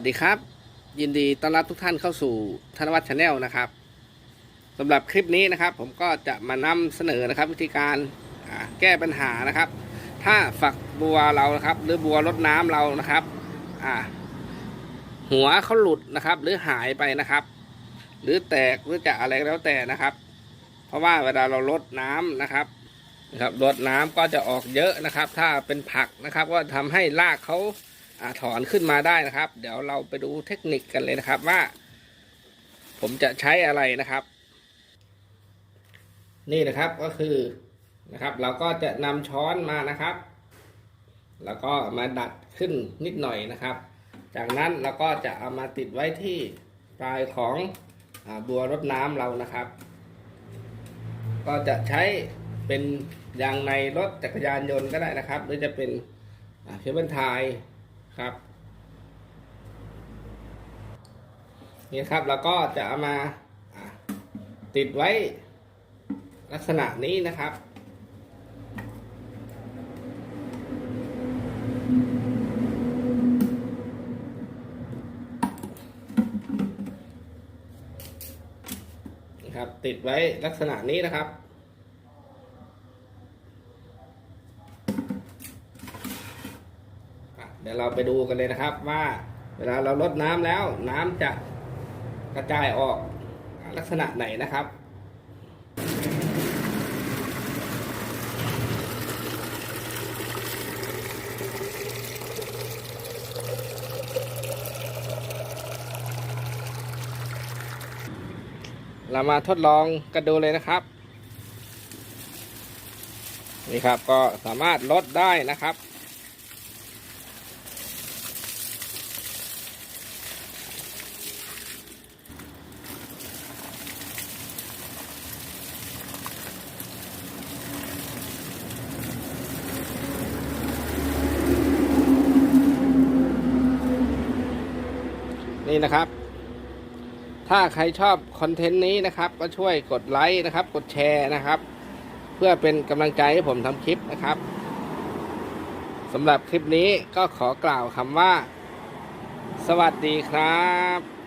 วัสดีครับ ยินดีต้อนรับทุกท่านเข้าสู่ธนวัฒน์ชาแนลนะครับสำหรับคลิปนี้นะครับ ผมก็จะมานำเสนอนะครับ วิธีการแก้ปัญหานะครับ ถ้าฝักบัวเรานะครับ หรือบัวรดน้ำเรานะครับหัวเขาหลุดนะครับ หรือหายไปนะครับ หรือแตกหรือจะอะไรก็แล้วแต่นะครับ เพราะว่าเวลาเราลดน้ำนะครับนะครับลดน้ำก็จะออกเยอะนะครับ ถ้าเป็นผักนะครับ ก็ทำให้รากเขา ถอนขึ้นมาได้นะครับ เดี๋ยวเราไปดูเทคนิคกันเลยนะครับว่า ผมจะใช้อะไรนะครับ นี่นะครับก็คือนะครับ เราก็จะนำช้อนมานะครับ แล้วก็มาดัดขึ้นนิดหน่อยนะครับ จากนั้นเราก็จะเอามาติดไว้ที่ปลายของอบัวรดน้ำเรานะครับ ก็จะใช้เป็นยางในรถจักรยานยนต์ก็ได้นะครับ หรือจะเป็นเคเบิลไทย ครับ นี่ครับแล้วก็จะเอามาติดไว้ลักษณะนี้นะครับ นี่ครับ ติดไว้ลักษณะนี้นะครับ อะ เดี๋ยวเราไปดูกันเลยนะครับว่าเวลาเราลดน้ำแล้วน้ำจะกระจายออกลักษณะไหนนะครับเรามาทดลองกันดูเลยนะครับ นี่ครับก็สามารถลดได้นะครับ นี่นะครับ ถ้าใครชอบคอนเทนต์นี้นะครับ ก็ช่วยกดไลค์นะครับ กดแชร์นะครับ เพื่อเป็นกำลังใจให้ผมทำคลิปนะครับสำหรับคลิปนี้ก็ขอกล่าวคำว่า สวัสดีครับ